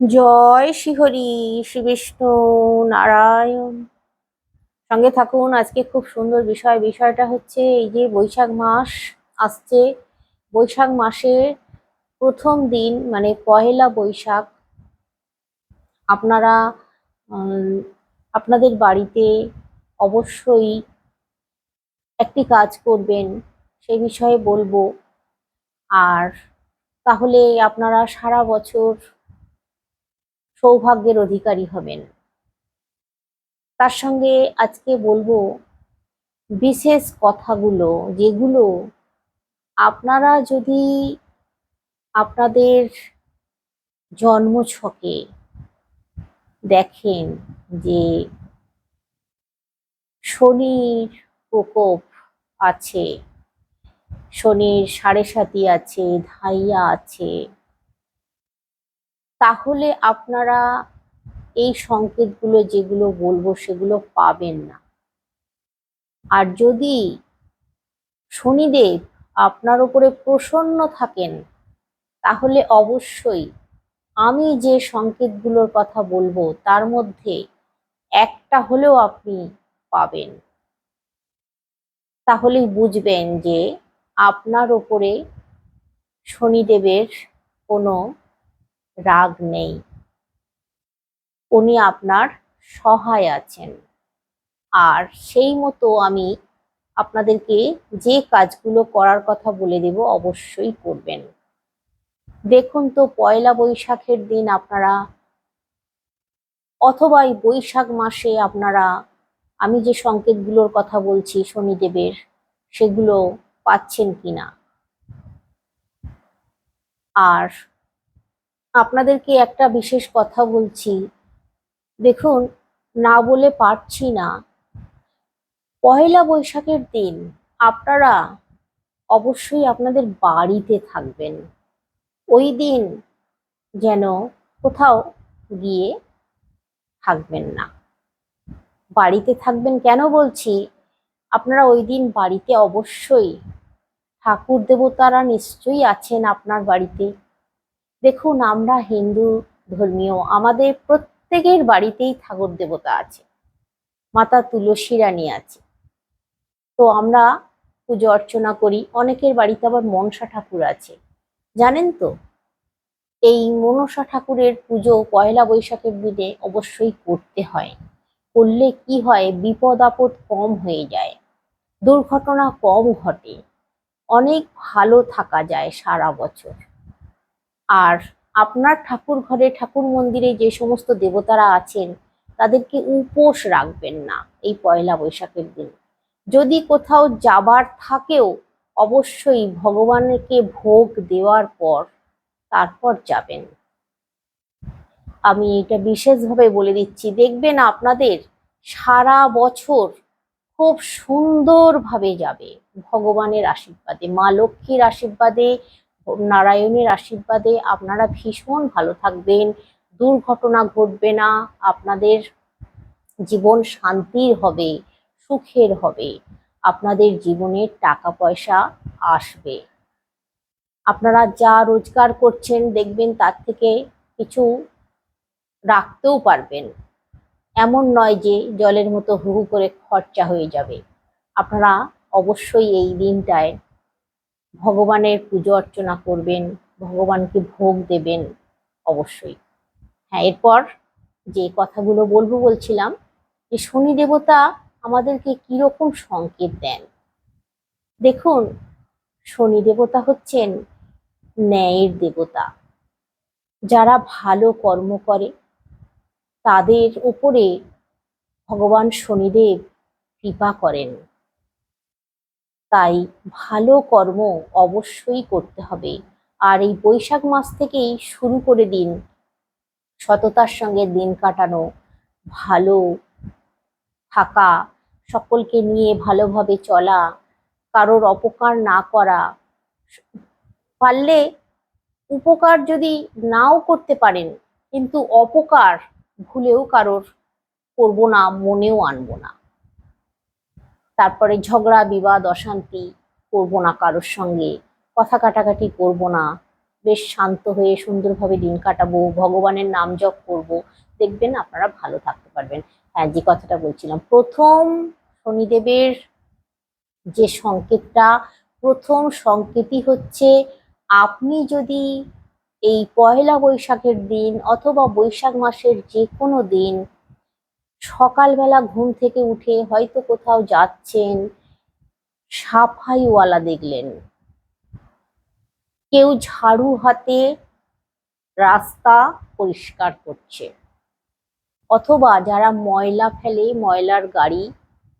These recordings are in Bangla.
জয় শ্রীহরি শ্রী বিষ্ণু নারায়ণ। সঙ্গে থাকুন, আজকে খুব সুন্দর বিষয়। বিষয়টা হচ্ছে এই যে বৈশাখ মাস আসছে। বৈশাখ মাসের প্রথম দিন মানে পহেলা বৈশাখ, আপনারা আপনাদের বাড়িতে অবশ্যই একটি কাজ করবেন, সে বিষয়ে বলব। আর তাহলে আপনারা সারা বছর সৌভাগ্যের অধিকারী হবেন। তার সঙ্গে আজকে বলব, বিশেষ কথাগুলো যেগুলো আপনারা যদি আপনাদের জন্মছকে দেখেন যে শনির প্রকোপ আছে, শনির সাড়ে সাতি আছে, ধাইয়া আছে তাহলে আপনারা এই সংকেতগুলো যেগুলো বলব সেগুলো পাবেন না। আর যদি শনিদেব আপনার উপরে প্রসন্ন থাকেন, তাহলে অবশ্যই আমি যে সংকেতগুলোর কথা বলব, তার মধ্যে একটা হলেও আপনি পাবেন। তাহলেই বুঝবেন যে আপনার ওপরে শনিদেবের কোনো রাগ নেই। উনি আপনার সহায় আছেন। আর সেই মতো আমি আপনাদেরকে যে কাজগুলো করার কথা বলে দেব অবশ্যই করবেন। দেখুন তো পয়লা বৈশাখের দিন আপনারা, অথবা এই বৈশাখ মাসে আপনারা, আমি যে সংকেতগুলোর কথা বলছি শনিদেবের, সেগুলো পাচ্ছেন কিনা? আর আপনাদেরকে একটা বিশেষ কথা বলছি। দেখুন, না বলে পারছি না। পয়লা বৈশাখের দিন আপনারা অবশ্যই আপনাদের বাড়িতে থাকবেন। ওই দিন যেন কোথাও গিয়ে থাকবেন না। বাড়িতে থাকবেন কেন বলছি? আপনারা ওই দিন বাড়িতে অবশ্যই ঠাকুর দেবতারা নিশ্চয়ই আছেন আপনার বাড়িতে। দেখুন, আমরা হিন্দু, ধর্মীয়, আমাদের প্রত্যেকের বাড়িতেই ঠাকুর দেবতা আছে। মাতা তুলসী রানী আছে। তো আমরা পুজো অর্চনা করি, অনেকের বাড়িতে আবার মনসা ঠাকুর আছে। জানেন তো? এই মনসা ঠাকুরের পুজো পয়লা বৈশাখের দিনে অবশ্যই করতে হয়। করলে কি হয়? বিপদ আপদ কম হয়ে যায়। দুর্ঘটনা কম ঘটে। অনেক ভালো থাকা যায় সারা বছর। আর আপনার ঠাকুর ঘরে, ঠাকুর মন্দিরে যে সমস্ত দেবতারা আছেন, তাদেরকে উপোস রাখবেন না এই পয়লা বৈশাখের দিন। যদি কোথাও যাবার থাকেও, অবশ্যই ভগবানকে ভোগ দেওয়ার পর তারপর যাবেন। আমি এটা বিশেষভাবে বলে দিচ্ছি, দেখবেন আপনাদের সারা বছর খুব সুন্দরভাবে যাবে ভগবানের আশীর্বাদে, মা লক্ষ্মীর আশীর্বাদে নারায়ণের আশীর্বাদে আপনারা ভীষণ ভালো থাকবেন, দুর্ঘটনা ঘটবে না, আপনাদের জীবন শান্তির হবে, সুখের হবে, আপনাদের জীবনে টাকা পয়সা আসবে। আপনারা যা রোজগার করছেন, দেখবেন তার থেকে কিছু রাখতেও পারবেন। এমন নয় যে জলের মতো হু করে খরচা হয়ে যাবে। আপনারা অবশ্যই এই দিনটায় ভগবানের পুজো অর্চনা করবেন, ভগবানকে ভোগ দেবেন অবশ্যই। হ্যাঁ এরপর যে কথাগুলো বলব বলছিলাম, যে শনি দেবতা আমাদেরকে কীরকম সংকেত দেন। দেখুন, শনি দেবতা হচ্ছেন ন্যায়ের দেবতা। যারা ভালো কর্ম করে, তাদের উপরে ভগবান শনিদেব কৃপা করেন। তাই ভালো কর্ম অবশ্যই করতে হবে। আর এই বৈশাখ মাস থেকেই শুরু করে দিন। সততার সঙ্গে দিন কাটানো, ভালো থাকা, সকলকে নিয়ে ভালোভাবে চলা, কারোর অপকার না করা, পারলে উপকার যদি নাও করতে পারেন, কিন্তু অপকার ভুলেও কারোর করব না, মনেও আনব না। তারপরে ঝগড়া, বিবাদ, অশান্তি করব না কারোর সঙ্গে, কথা কাটাকাটি করব না। বেশ শান্ত হয়ে সুন্দরভাবে দিন কাটাবো, ভগবানের নাম জপ করব। দেখবেন আপনারা ভালো থাকতে পারবেন। হ্যাঁ যে কথাটা বলছিলাম, প্রথম শনিদেবের যে সংকেতটা, প্রথম সংকেতই হচ্ছে আপনি যদি এই পয়লা বৈশাখের দিন অথবা বৈশাখ মাসের যে কোনো দিন সকালবেলা ঘুম থেকে উঠে হয়তো কোথাও যাচ্ছেন, সাফাইওয়ালা দেখলেন। কেউ ঝাড়ু হাতে রাস্তা পরিষ্কার করছে। অথবা যারা ময়লা ফেলে ময়লার গাড়ি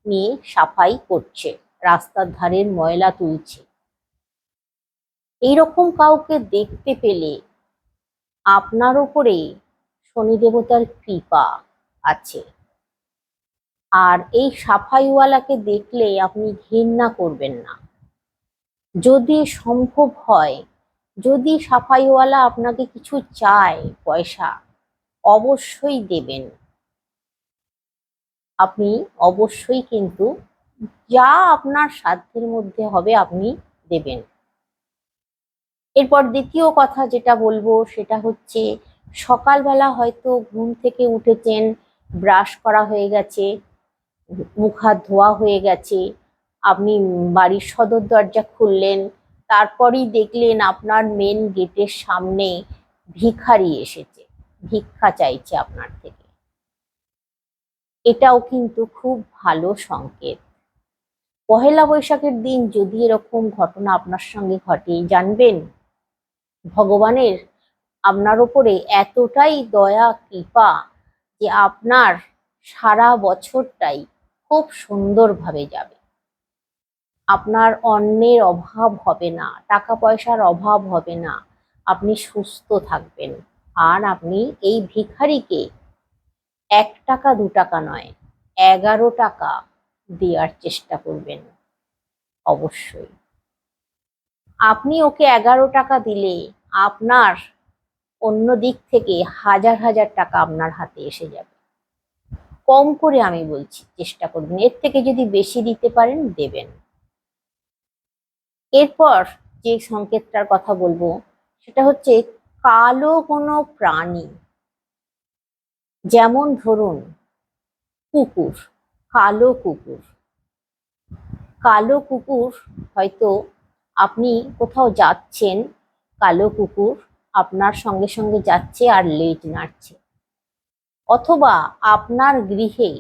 নিয়ে সাফাই করছে, রাস্তার ধারের ময়লা তুলছে। এইরকম কাউকে দেখতে পেলে আপনার ওপরে শনি দেবতার কৃপা আছে। আর এই সাফাইওয়ালাকে দেখলে আপনি ঘৃণা করবেন না। যদি সম্ভব হয়, যদি সাফাইওয়ালা আপনাকে কিছু চায় পয়সা, অবশ্যই দেবেন। আপনি অবশ্যই কিন্তু যা আপনার সাধ্যের মধ্যে হবে আপনি দেবেন। এরপর দ্বিতীয় কথা যেটা বলব, সেটা হচ্ছে সকালবেলা হয়তো ঘুম থেকে উঠেছেন, ব্রাশ করা হয়ে গেছে মুখ হাত ধোয়া হয়ে গেছে। আপনি বাড়ির সদর দরজা খুললেন, তারপরেই দেখলেন আপনার মেন গেটের সামনে ভিখারি এসেছে। ভিক্ষা চাইছে আপনার থেকে। এটাও কিন্তু খুব ভালো সংকেত। পহেলা বৈশাখের দিন যদি এরকম ঘটনা আপনার সঙ্গে ঘটে, জানবেন? ভগবানের আপনার ওপরে এতটাই দয়া, কৃপা যে আপনার সারা বছরটাই খুব সুন্দরভাবে যাবে। আপনার অন্যের অভাব হবে না টাকা পয়সার অভাব হবে না, আপনি সুস্থ থাকবেন। আর আপনি এই ভিখারিকে এক টাকা, দু টাকা নয়, এগারো টাকা দেওয়ার চেষ্টা করবেন, অবশ্যই। আপনি ওকে এগারো টাকা দিলে আপনার অন্য দিক থেকে হাজার হাজার টাকা আপনার হাতে এসে যাবে। কম করে আমি বলছি, চেষ্টা করবেন। এর থেকে যদি বেশি দিতে পারেন, দেবেন। এরপর যে সংকেতটার কথা বলব, সেটা হচ্ছে কালো কোনো প্রাণী, যেমন ধরুন কুকুর, কালো কুকুর। কালো কুকুর হয়তো আপনি কোথাও যাচ্ছেন, কালো কুকুর আপনার সঙ্গে সঙ্গে যাচ্ছে আর লেজ নাড়ছে। অথবা আপনার গৃহে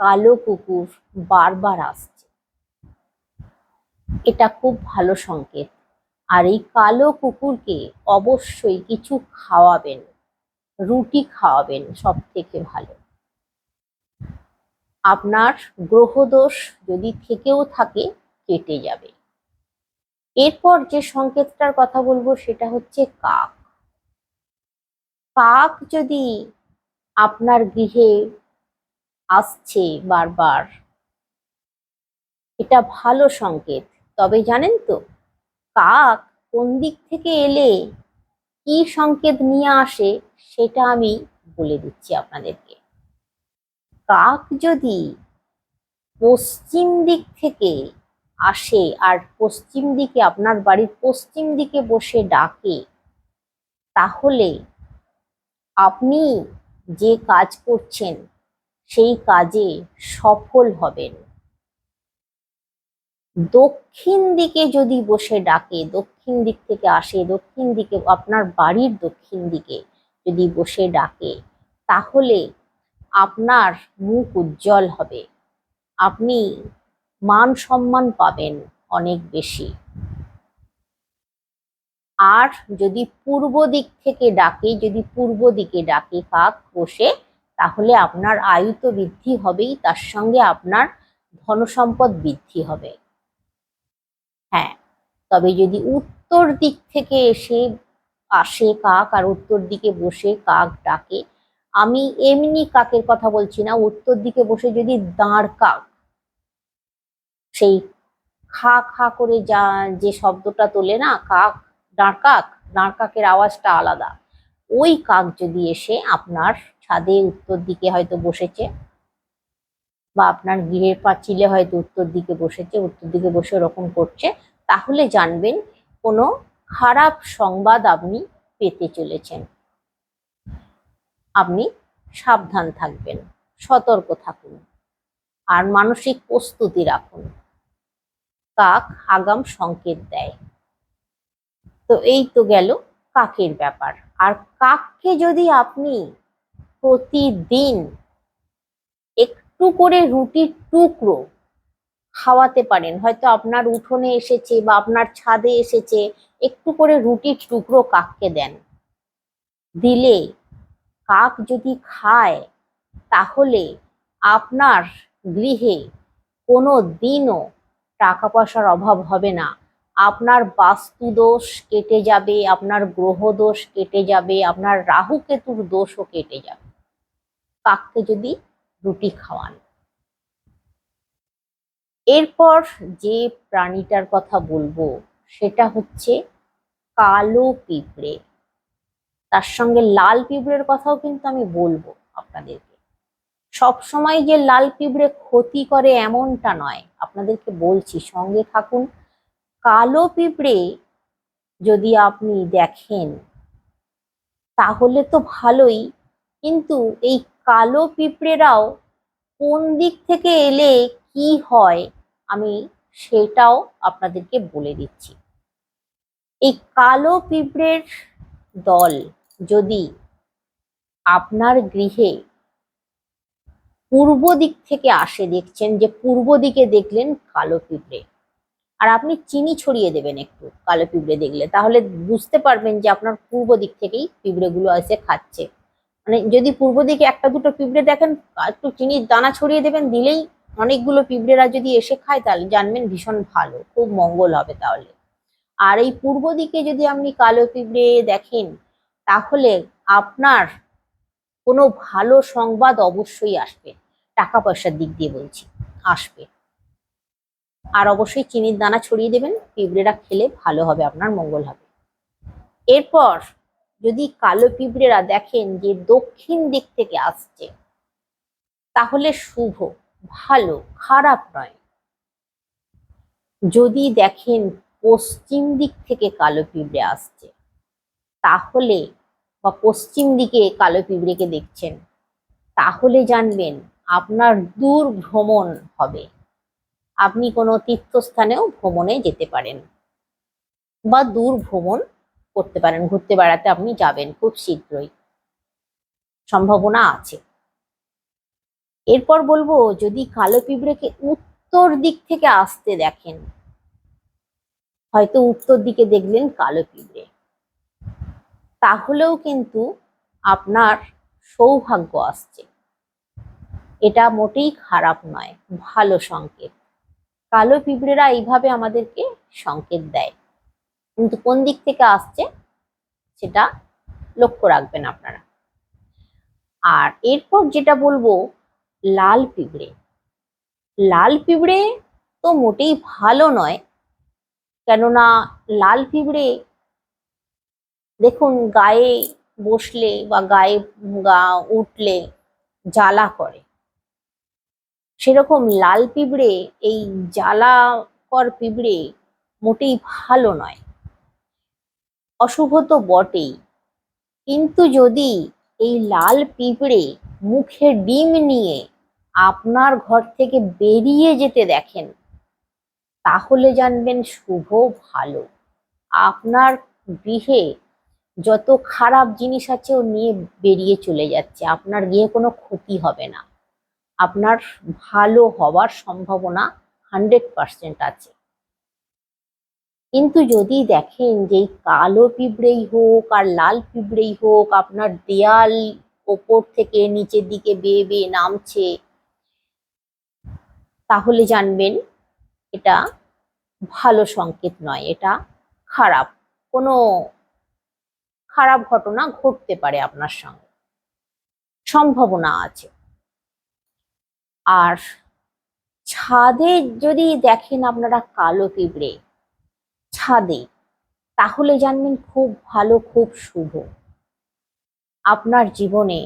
কালো কুকুর বারবার আসছে। এটা খুব ভালো সংকেত। আর এই কালো কুকুরকে অবশ্যই কিছু খাওয়াবেন, রুটি খাওয়াবেন সব থেকে ভালো। আপনার গ্রহদোষ যদি থেকেও থাকে, কেটে যাবে। এরপর যে সংকেতটার কথা বলব সেটা হচ্ছে কাক। কাক যদি আপনার গৃহে আসছে বারবার। এটা ভালো সংকেত। তবে জানেন তো, কাক কোন দিক থেকে এলে কি সংকেত নিয়ে আসে সেটা আমি বলে দিচ্ছি আপনাদেরকে। কাক যদি পশ্চিম দিক থেকে আসে আর পশ্চিম দিকে আপনার বাড়ির পশ্চিম দিকে বসে ডাকে, তাহলে আপনি যে কাজ করছেন, সেই কাজে সফল হবেন। দক্ষিণ দিকে যদি বসে ডাকে, দক্ষিণ দিক থেকে আসে, দক্ষিণ দিকে, আপনার বাড়ির দক্ষিণ দিকে যদি বসে ডাকে, তাহলে আপনার মুখ উজ্জ্বল হবে। আপনি মান সম্মান পাবেন অনেক বেশি। আর যদি পূর্ব দিক থেকে ডাকে, যদি পূর্ব দিকে ডাকে কাক বসে, তাহলে আপনার আয়ু তো বৃদ্ধি হবেই, তার সঙ্গে আপনার ধনসম্পদ বৃদ্ধি হবে। হ্যাঁ তবে যদি উত্তর দিক থেকে এসে আসে কাক আর উত্তর দিকে বসে কাক ডাকে, আমি এমনি কাকের কথা বলছি না, উত্তর দিকে বসে যদি দাঁড় কাক, সেই খা খা করে যা, যে শব্দটা তোলে না, কাক দাঁড় কাক দাঁড় কাকের আওয়াজটা আলাদা। ওই কাক যদি এসে আপনার ছাদে উত্তর দিকে হয়তো বসেছে, বা আপনার গৃহের পাঁচিলে হয়তো উত্তর দিকে বসেছে, উত্তর দিকে বসে ওরকম করছে, তাহলে জানবেন কোনো খারাপ সংবাদ আপনি পেতে চলেছেন। আপনি সাবধান থাকবেন, সতর্ক থাকুন, আর মানসিক প্রস্তুতি রাখুন। কাক আগাম সংকেত দেয়। তো এই তো গেল কাকের ব্যাপার। আর কাককে যদি আপনি প্রতিদিন একটু করে রুটির টুকরো খাওয়াতে পারেন, হয়তো আপনার উঠোনে এসেছে বা আপনার ছাদে এসেছে, একটু করে রুটির টুকরো কাককে দেন। দিলে কাক যদি খায়, তাহলে আপনার গৃহে কোনো দিনও টাকা পয়সার অভাব হবে না। আপনার বাস্তু দোষ কেটে যাবে, আপনার গ্রহ দোষ কেটে যাবে, আপনার রাহু কেতুর দোষও কেটে যাবে। কাককে যদি রুটি খাওয়ান। এরপর যে প্রাণীটার কথা বলব, সেটা হচ্ছে কালো পিঁপড়ে। তার সঙ্গে লাল পিঁপড়ের কথাও কিন্তু আমি বলব আপনাদেরকে। সব সময় যে লাল পিঁপড়ে ক্ষতি করে এমনটা নয়, আপনাদেরকে বলছি সঙ্গে থাকুন কালো পিঁপড়ে যদি আপনি দেখেন, তাহলে তো ভালোই। কিন্তু এই কালো পিঁপড়েরাও কোন দিক থেকে এলে কি হয়, আমি সেটাও আপনাদেরকে বলে দিচ্ছি। এই কালো পিঁপড়ের দল যদি আপনার গৃহে পূর্ব দিক থেকে আসে, দেখছেন যে পূর্ব দিকে দেখলেন কালো পিঁপড়ে। আর আপনি চিনি ছড়িয়ে দেবেন একটু কালো পিঁপড়ে দেখলে, তাহলে বুঝতে পারবেন যে আপনার পূর্ব দিক থেকেই পিঁপড়েগুলো এসে খাচ্ছে। মানে যদি পূর্ব দিকে একটা দুটো পিঁপড়ে দেখেন, একটু চিনির দানা ছড়িয়ে দেবেন, দিলেই অনেকগুলো পিঁপড়েরা যদি এসে খায়, তাহলে জানবেন ভীষণ ভালো, খুব মঙ্গল হবে তাহলে। আর এই পূর্ব দিকে যদি আপনি কালো পিঁপড়ে দেখেন, তাহলে আপনার কোনো ভালো সংবাদ অবশ্যই আসবে। টাকা পয়সার দিক দিয়ে বলছি, আসবে। আর অবশ্যই চিনির দানা ছড়িয়ে দেবেন, পিঁপড়েরা খেলে ভালো হবে, আপনার মঙ্গল হবে। এরপর যদি কালো পিঁপড়েরা দেখেন যে দক্ষিণ দিক থেকে আসছে, তাহলে শুভ, ভালো, খারাপ নয়। যদি দেখেন পশ্চিম দিক থেকে কালো পিঁপড়ে আসছে, তাহলে বা পশ্চিম দিকে কালো পিঁপড়েকে দেখছেন, তাহলে জানবেন আপনার দূর ভ্রমণ হবে। আপনি কোনো তীর্থস্থানেও ভ্রমণে যেতে পারেন বা দূর ভ্রমণ করতে পারেন, ঘুরতে বেড়াতে আপনি যাবেন খুব শীঘ্রই। সম্ভাবনা আছে। এরপর বলব, যদি কালো পিঁপড়েকে উত্তর দিক থেকে আসতে দেখেন, হয়তো উত্তর দিকে দেখলেন কালো পিঁপড়ে, তাহলেও কিন্তু আপনার সৌভাগ্য আসছে। এটা মোটেই খারাপ নয়, ভালো সংকেত। কালো পিঁপড়েরা এইভাবে আমাদেরকে সংকেত দেয়। কিন্তু কোন দিক থেকে আসছে সেটা লক্ষ্য রাখবেন আপনারা। আর এরপর যেটা বলব, লাল পিঁপড়ে। লাল পিঁপড়ে তো মোটেই ভালো নয়। কেননা লাল পিঁপড়ে দেখুন গায়ে বসলে বা গায়ে গা উঠলে জ্বালা করে। সেরকম লাল পিঁপড়ে, এই জ্বালাকর পিঁপড়ে মোটেই ভালো নয়। অশুভ তো বটেই। কিন্তু যদি এই লাল পিঁপড়ে মুখে ডিম নিয়ে আপনার ঘর থেকে বেরিয়ে যেতে দেখেন, তাহলে জানবেন শুভ ভালো। আপনার গৃহে যত খারাপ জিনিস আছে ও নিয়ে বেরিয়ে চলে যাচ্ছে, আপনার গৃহে কোনো ক্ষতি হবে না। আপনার ভালো হওয়ার সম্ভাবনা হান্ড্রেড পার্সেন্ট আছে। কিন্তু যদি দেখেন যে কালো পিঁপড়েই হোক আর লাল পিঁপড়েই হোক, আপনার দেয়াল ওপর থেকে নিচের দিকে বেয়ে বেয়ে নামছে, তাহলে জানবেন এটা ভালো সংকেত নয়, এটা খারাপ। কোনো খারাপ ঘটনা ঘটতে পারে আপনার সঙ্গে। সম্ভাবনা আছে। আর ছাদে যদি দেখেন আপনারা কালো পিঁপড়ে, ছাদে, তাহলে জানবেন খুব ভালো, খুব শুভ। আপনার জীবনে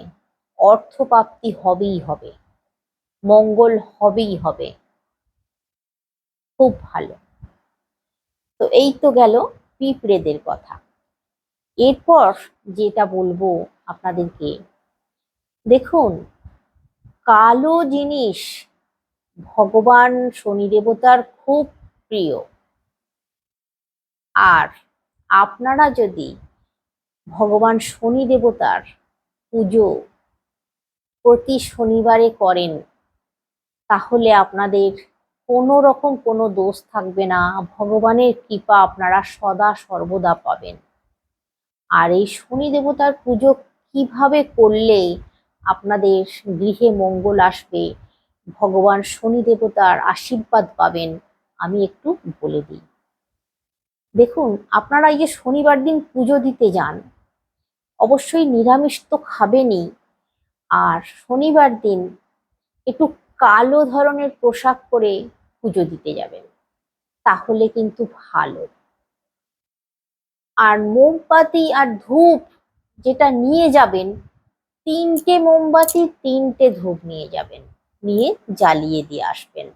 অর্থপ্রাপ্তি হবেই হবে, মঙ্গল হবেই হবে। খুব ভালো। তো এই তো গেল পিঁপড়েদের কথা। এরপর যেটা বলব আপনাদেরকে, দেখুন কালো জিনিস ভগবান শনি দেবতার খুব প্রিয়। আর আপনারা যদি ভগবান শনি দেবতার পুজো প্রতি শনিবারে করেন, তাহলে আপনাদের কোনো রকম কোনো দোষ থাকবে না, ভগবানের কৃপা আপনারা সদা সর্বদা পাবেন। আর এই শনি দেবতার পুজো কীভাবে করলে আপনাদের গৃহে মঙ্গল আসবে। ভগবান শনি দেবতার আশীর্বাদ পাবেন, আমি একটু বলে দিই। দেখুন, আপনারা এই যে শনিবার দিন পুজো দিতে যান, অবশ্যই নিরামিষ তো খাবেনই। আর শনিবার দিন একটু কালো ধরনের পোশাক পরে পুজো দিতে যাবেন, তাহলে কিন্তু ভালো। আর মোমবাতি আর ধূপ যেটা নিয়ে যাবেন তিনটে মোমবাতি, তিনটে ধূপ নিয়ে যাবেন। নিয়ে জ্বালিয়ে দিয়ে আসবেন।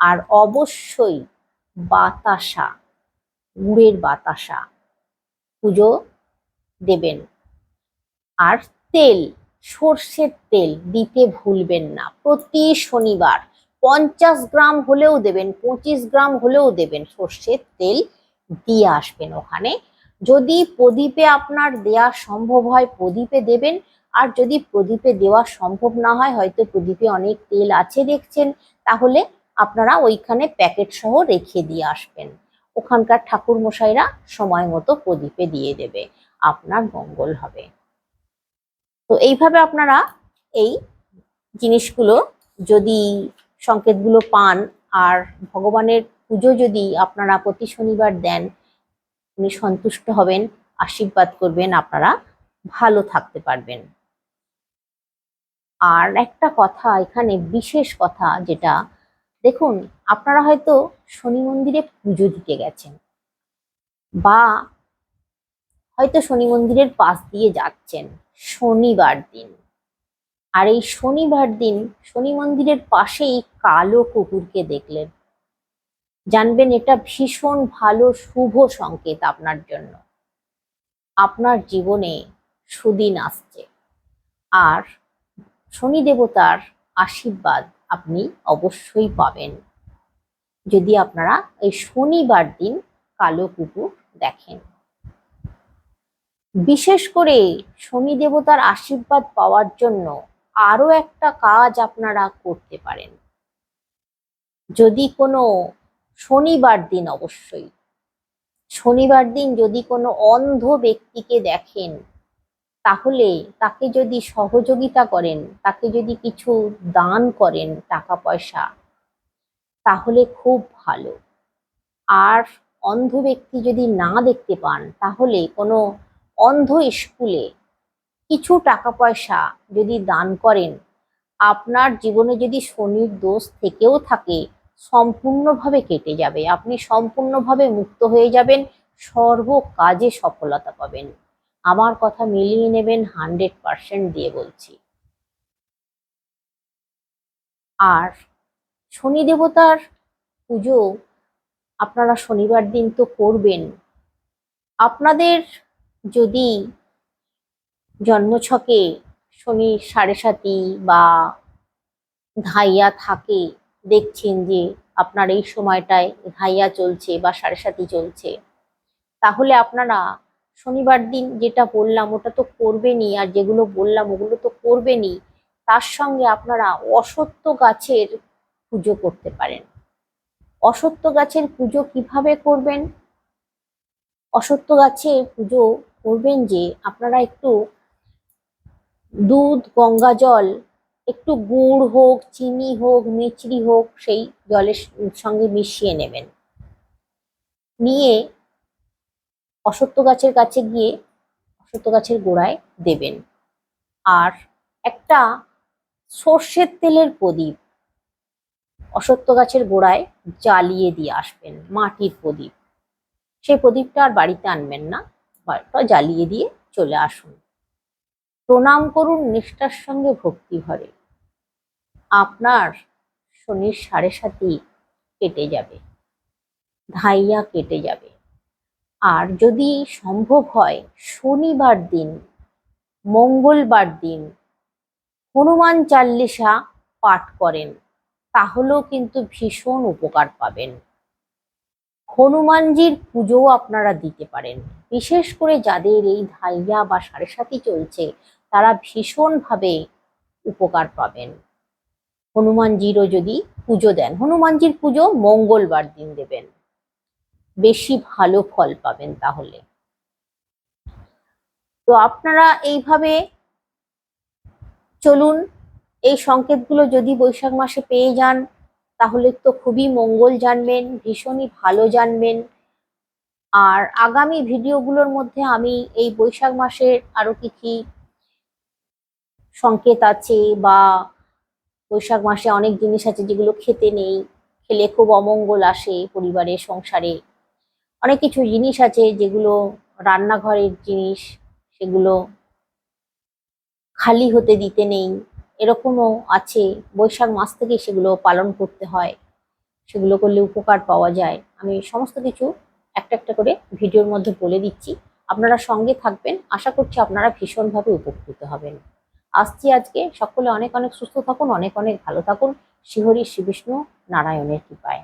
আর অবশ্যই বাতাসা, গুড়ের বাতাসা পুজো দেবেন। আর তেল, সর্ষের তেল দিতে ভুলবেন না। প্রতি শনিবার পঞ্চাশ গ্রাম হলেও দেবেন, পঁচিশ গ্রাম হলেও দেবেন সর্ষের তেল দিয়ে আসবেন ওখানে। যদি প্রদীপে আপনার দেয়া সম্ভব হয়, প্রদীপে দেবেন। আর যদি প্রদীপে দেওয়া সম্ভব না হয়, হয়তো প্রদীপে অনেক তেল আছে দেখছেন, তাহলে আপনারা ওইখানে প্যাকেট সহ রেখে দিয়ে আসবেন। ওখানকার ঠাকুর মশাইরা সময় মতো প্রদীপে দিয়ে দেবে, আপনার মঙ্গল হবে। তো এইভাবে আপনারা এই জিনিসগুলো যদি সংকেতগুলো পান, আর ভগবানের পুজো যদি আপনারা প্রতি শনিবার দেন, উনি সন্তুষ্ট হবেন, আশীর্বাদ করবেন, আপনারা ভালো থাকতে পারবেন। আর একটা কথা, এখানে বিশেষ কথা যেটা, দেখুন, আপনারা হয়তো শনি মন্দিরে পুজো দিতে গেছেন বা হয়তো শনি মন্দিরের পাশ দিয়ে যাচ্ছেন শনিবার দিন। আর এই শনিবার দিন শনি মন্দিরের পাশেই কালো কুকুরকে দেখলেন। জানবেন এটা ভীষণ ভালো, শুভ সংকেত আপনার জন্য। আপনার জীবনে সুদিন আসছে। আর শনি দেবতার আশীর্বাদ আপনি অবশ্যই পাবেন। যদি আপনারা এই শনিবার দিন কালো কুকুর দেখেন। বিশেষ করে শনি দেবতার আশীর্বাদ পাওয়ার জন্য আরও একটা কাজ আপনারা করতে পারেন। যদি কোনো শনিবার দিন অবশ্যই, শনিবার দিন যদি কোনো অন্ধ ব্যক্তিকে দেখেন তাহলে তাকে যদি সহযোগিতা করেন, তাকে যদি কিছু দান করেন টাকা পয়সা তাহলে খুব ভালো। আর অন্ধ ব্যক্তি যদি না দেখতে পান, তাহলে কোনো অন্ধ স্কুলে কিছু টাকা পয়সা যদি দান করেন, আপনার জীবনে যদি শনির দোষ থেকেও থাকে, সম্পূর্ণভাবে কেটে যাবে। আপনি সম্পূর্ণভাবে মুক্ত হয়ে যাবেন, সর্ব কাজে সফলতা পাবেন। আমার কথা মিলিয়ে নেবেন হান্ড্রেড পার্সেন্ট দিয়ে বলছি। আর শনি দেবতার পুজো আপনারা শনিবার দিন তো করবেন। আপনাদের যদি জন্মছকে শনি সাড়ে সাতি বা ধাইয়া থাকে, দেখছেন যে আপনার এই সময়টায় ধাইয়া চলছে বা সাড়ে সাতি চলছে, তাহলে আপনারা শনিবার দিন যেটা বললাম, ওটা তো করবেনই, আর যেগুলো বললাম ওগুলো তো করবেনই। তার সঙ্গে আপনারা অসত্য গাছের পুজো করতে পারেন। অসত্য গাছের পুজো কীভাবে করবেন? অসত্য গাছের পুজো করবেন যে, আপনারা একটু দুধ, গঙ্গা জল, একটু গুড় হোক, চিনি হোক মিচড়ি হোক, সেই জলের সঙ্গে মিশিয়ে নেবেন। নিয়ে অসত্য গাছের কাছে গিয়ে অসত্য গাছের গোড়ায় দেবেন। আর একটা সর্ষের তেলের প্রদীপ অসত্য গাছের গোড়ায় জ্বালিয়ে দিয়ে আসবেন, মাটির প্রদীপ। সেই প্রদীপটা আর বাড়িতে আনবেন না, বাড়িটা জ্বালিয়ে দিয়ে চলে আসুন। প্রণাম করুন নিষ্ঠার সঙ্গে ভক্তি ভরে। আপনার শনির সাড়ে সাতি কেটে যাবে, ধাইয়া কেটে যাবে। আর যদি সম্ভব হয় শনিবার দিন, মঙ্গলবার দিন হনুমান চাল্লিশা পাঠ করেন, তাহলেও কিন্তু ভীষণ উপকার পাবেন। হনুমানজির পুজোও আপনারা দিতে পারেন। বিশেষ করে যাদের এই ধাইয়া বা সাড়ে সাথী চলছে, তারা ভীষণভাবে উপকার পাবেন। হনুমানজিরও যদি পুজো দেন, হনুমানজির পুজো মঙ্গলবার দিন দেবেন। বেশি ভালো ফল পাবেন তাহলে। তো আপনারা এইভাবে চলুন, এই সংকেতগুলো যদি বৈশাখ মাসে পেয়ে যান, তাহলে তো খুবই মঙ্গল জানবেন, ভীষণই ভালো জানবেন। আর আগামী ভিডিওগুলোর মধ্যে আমি এই বৈশাখ মাসের আরও কি কি সংকেত আছে বা বৈশাখ মাসে অনেক জিনিস আছে যেগুলো খেতে নেই, খেলে খুব অমঙ্গল আসে পরিবারের সংসারে। অনেক কিছু জিনিস আছে যেগুলো রান্নাঘরের জিনিস, সেগুলো খালি হতে দিতে নেই। এরকমও আছে। বৈশাখ মাস থেকে সেগুলো পালন করতে হয়। সেগুলো করলে উপকার পাওয়া যায়। আমি সমস্ত কিছু একটা একটা করে ভিডিওর মধ্যে বলে দিচ্ছি। আপনারা সঙ্গে থাকবেন। আশা করছি আপনারা ভীষণভাবে উপকৃত হবেন। আসছি আজকে। সকলে অনেক অনেক সুস্থ থাকুন, অনেক অনেক ভালো থাকুন। শ্রীহরি শ্রী বিষ্ণু নারায়ণের কৃপায়।